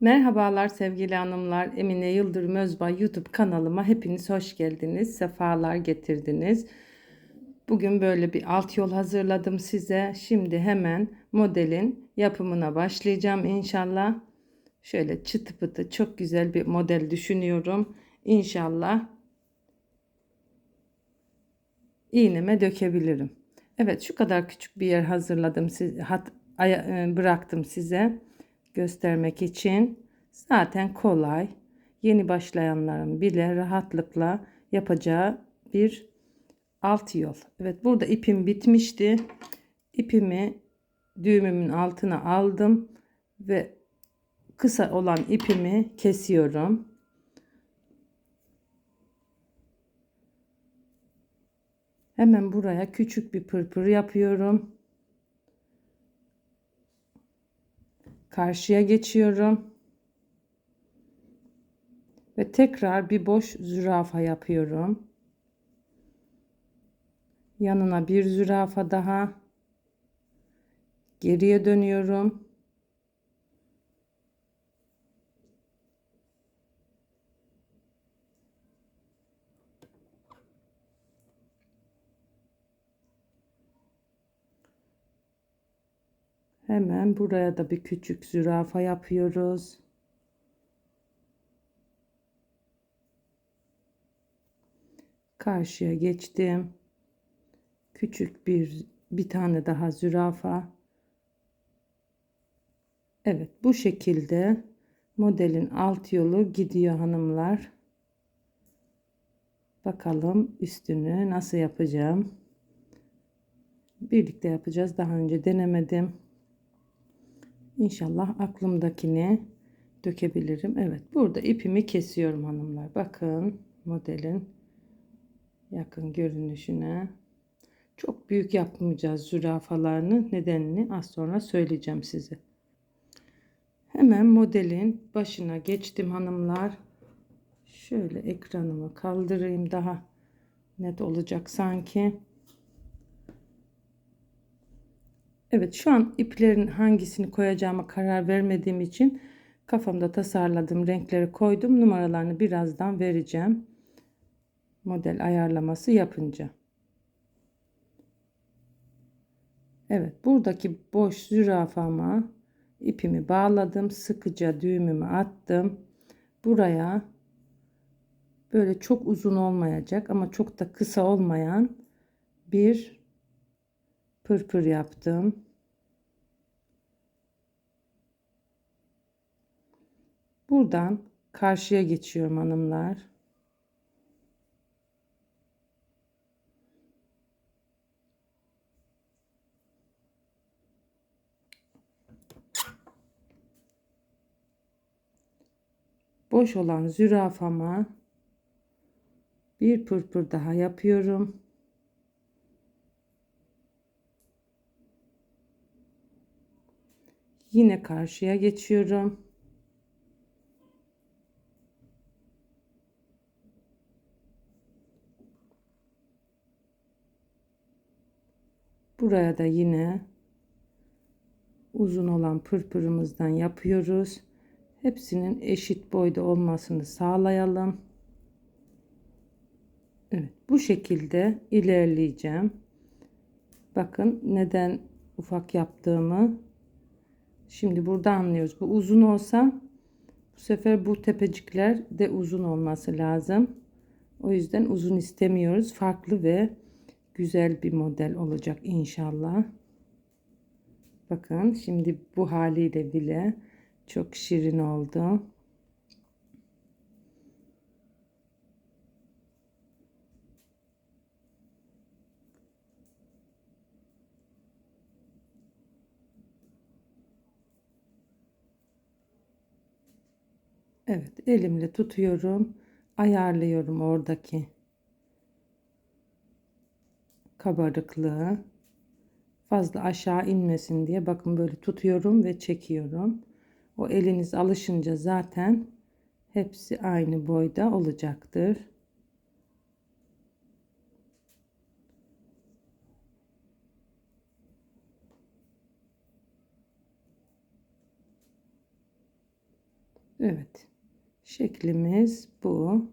Merhabalar sevgili hanımlar. Emine Yıldırım Özbay YouTube kanalıma hepiniz hoş geldiniz. Sefalar getirdiniz. Bugün böyle bir alt yol hazırladım size. Şimdi hemen modelin yapımına başlayacağım inşallah. Şöyle çıtı pıtı çok güzel bir model düşünüyorum. İnşallah iğneme dökebilirim. Evet şu kadar küçük bir yer hazırladım. Siz, hat, e, bıraktım size göstermek için. Zaten kolay. Yeni başlayanların bile rahatlıkla yapacağı bir alt yol. Evet burada ipim bitmişti. İpimi düğümümün altına aldım ve kısa olan ipimi kesiyorum. Hemen buraya küçük bir pırpır yapıyorum. Karşıya geçiyorum. Ve tekrar bir boş zürafa yapıyorum. Yanına bir zürafa daha. Geriye dönüyorum. Hemen buraya da bir küçük zürafa yapıyoruz. Karşıya geçtim. Küçük bir bir tane daha zürafa. Evet bu şekilde modelin alt yolu gidiyor hanımlar. Bakalım üstünü nasıl yapacağım. Birlikte yapacağız. Daha önce denemedim. İnşallah aklımdakini dökebilirim. Evet burada ipimi kesiyorum hanımlar. Bakın modelin yakın görünüşüne. Çok büyük yapmayacağız zürafalarını. Nedenini az sonra söyleyeceğim size. Hemen modelin başına geçtim hanımlar. Şöyle ekranımı kaldırayım daha net olacak sanki. Evet şu an iplerin hangisini koyacağıma karar vermediğim için kafamda tasarladığım renkleri koydum. Numaralarını birazdan vereceğim. Model ayarlaması yapınca. Evet buradaki boş zürafama ipimi bağladım. Sıkıca düğümümü attım. Buraya böyle çok uzun olmayacak ama çok da kısa olmayan bir pırpır yaptım. Buradan karşıya geçiyorum hanımlar. Boş olan zürafama bir pırpır daha yapıyorum. Yine karşıya geçiyorum. Buraya da yine uzun olan pırpırımızdan yapıyoruz. Hepsinin eşit boyda olmasını sağlayalım. Evet, bu şekilde ilerleyeceğim. Bakın neden ufak yaptığımı Şimdi burada anlıyoruz. Bu uzun olsa bu sefer bu tepecikler de uzun olması lazım. O yüzden uzun istemiyoruz. Farklı ve güzel bir model olacak inşallah. Bakın şimdi bu haliyle bile çok şirin oldu. Evet elimle tutuyorum. Ayarlıyorum oradaki kabarıklığı. Fazla aşağı inmesin diye bakın böyle tutuyorum ve çekiyorum. O eliniz alışınca zaten hepsi aynı boyda olacaktır. Evet. Şeklimiz bu.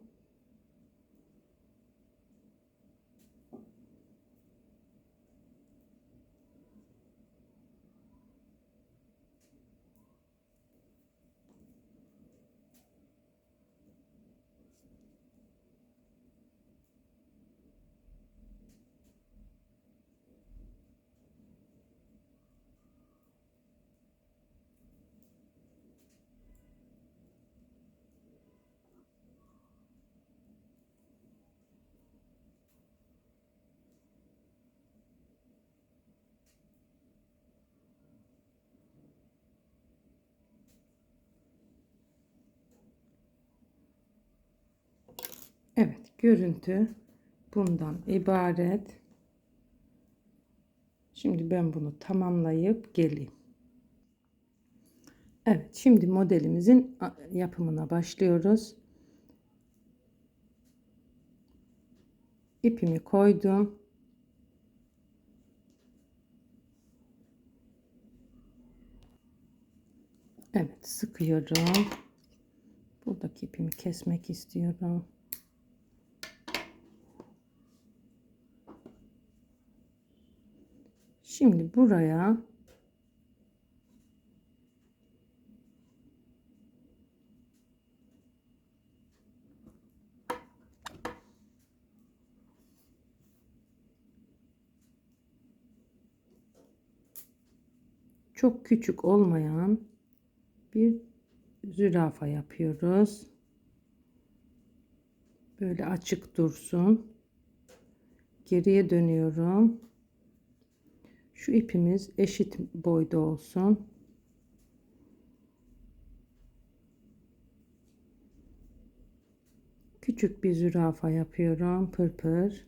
Evet, görüntü bundan ibaret. Şimdi ben bunu tamamlayıp geleyim. Evet, şimdi modelimizin yapımına başlıyoruz. İpimi koydum. Evet, sıkıyorum. Buradaki ipimi kesmek istiyorum. Şimdi buraya çok küçük olmayan bir zürafa yapıyoruz. Böyle açık dursun. Geriye dönüyorum. Şu ipimiz eşit boyda olsun. Küçük bir zürafa yapıyorum. Pırpır.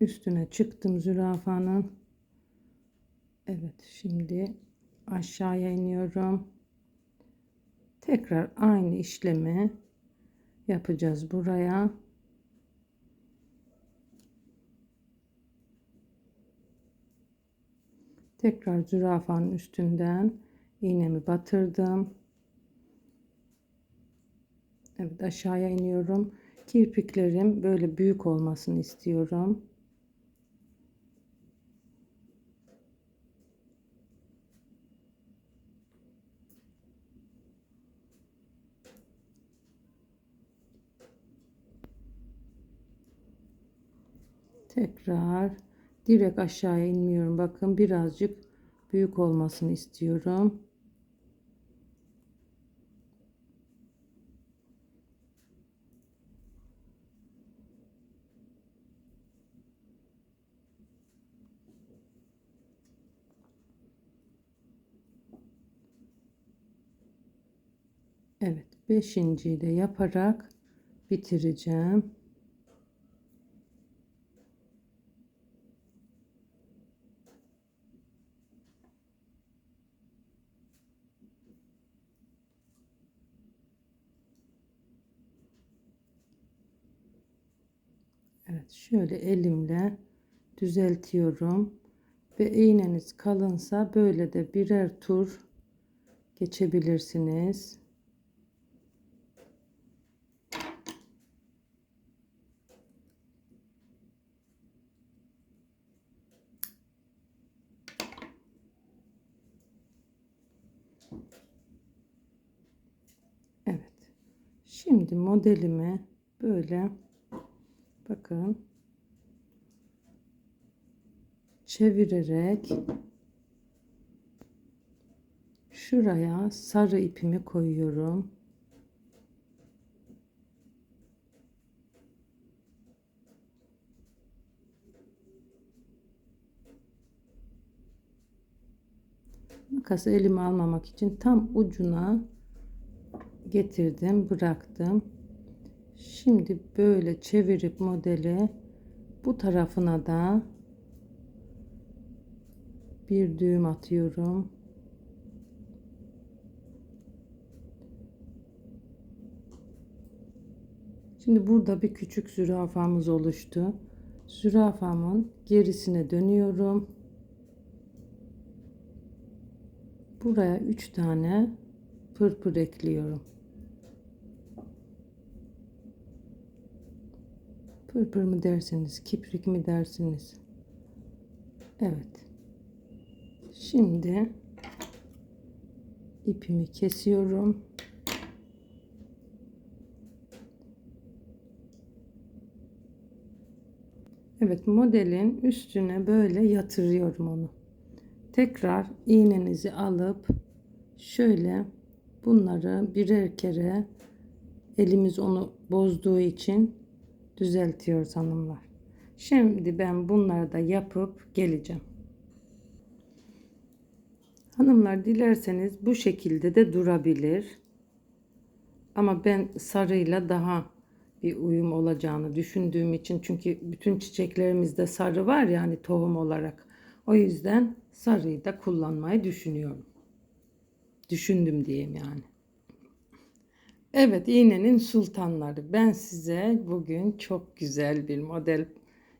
Üstüne çıktım zürafanın. Evet şimdi aşağıya iniyorum. Tekrar aynı işlemi yapacağız buraya. Tekrar zürafanın üstünden iğnemi batırdım. Evet aşağıya iniyorum. Kirpiklerim böyle büyük olmasını istiyorum. Tekrar direkt aşağıya inmiyorum. Bakın birazcık büyük olmasını istiyorum. Evet, beşinciyi de yaparak bitireceğim. Evet şöyle elimle düzeltiyorum ve iğneniz kalınsa böyle de birer tur geçebilirsiniz. Evet. Şimdi modelimi böyle bakın çevirerek şuraya sarı ipimi koyuyorum. Makası elime almamak için tam ucuna getirdim, bıraktım. Şimdi böyle çevirip modeli bu tarafına da bir düğüm atıyorum. Şimdi burada bir küçük zürafamız oluştu. zürafamın gerisine dönüyorum. Buraya 3 tane pırpır ekliyorum. Pırpır mı dersiniz, kiprik mi dersiniz? Evet. Şimdi ipimi kesiyorum. Evet modelin üstüne böyle yatırıyorum onu. Tekrar iğnenizi alıp şöyle bunları birer kere elimiz onu bozduğu için düzeltiyoruz hanımlar. Şimdi ben bunları da yapıp geleceğim. Hanımlar dilerseniz bu şekilde de durabilir. Ama ben sarıyla daha bir uyum olacağını düşündüğüm için çünkü bütün çiçeklerimizde sarı var yani tohum olarak. O yüzden sarıyı da kullanmayı düşünüyorum. Düşündüm diyeyim yani. Evet iğnenin sultanları. Ben size bugün çok güzel bir model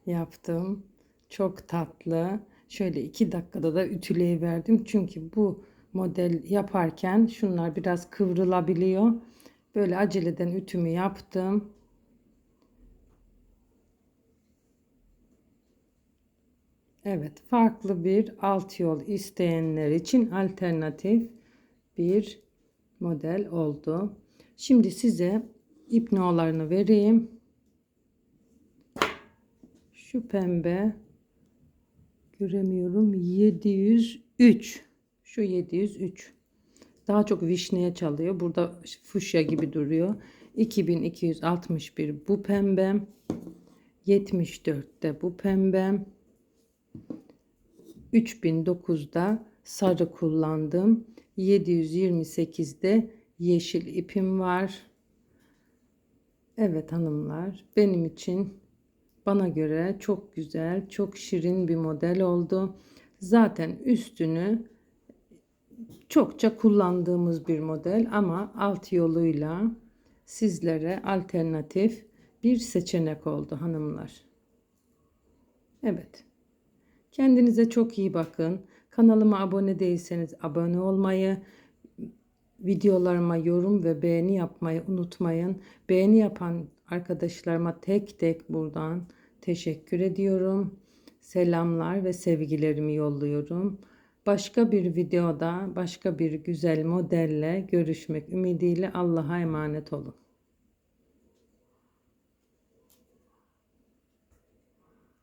yaptım. Çok tatlı. Şöyle iki dakikada da ütüleyiverdim. Çünkü bu model yaparken şunlar biraz kıvrılabiliyor. Böyle aceleden ütümü yaptım. Evet, farklı bir alt yol isteyenler için alternatif bir model oldu. Şimdi size ip no'larını vereyim. Şu pembe göremiyorum 703 şu 703 daha çok vişneye çalıyor. Burada fuşya gibi duruyor. 2261 bu pembem 74'te bu pembem 3009'da sarı kullandım. 728'de yeşil ipim var Evet hanımlar benim için bana göre çok güzel, çok şirin bir model oldu. Zaten üstünü çokça kullandığımız bir model ama alt yoluyla sizlere alternatif bir seçenek oldu hanımlar. Evet. Kendinize çok iyi bakın. Kanalıma abone değilseniz abone olmayı, videolarıma yorum ve beğeni yapmayı unutmayın. Beğeni yapan arkadaşlarıma tek tek buradan teşekkür ediyorum. Selamlar ve sevgilerimi yolluyorum. Başka bir videoda başka bir güzel modelle görüşmek ümidiyle Allah'a emanet olun.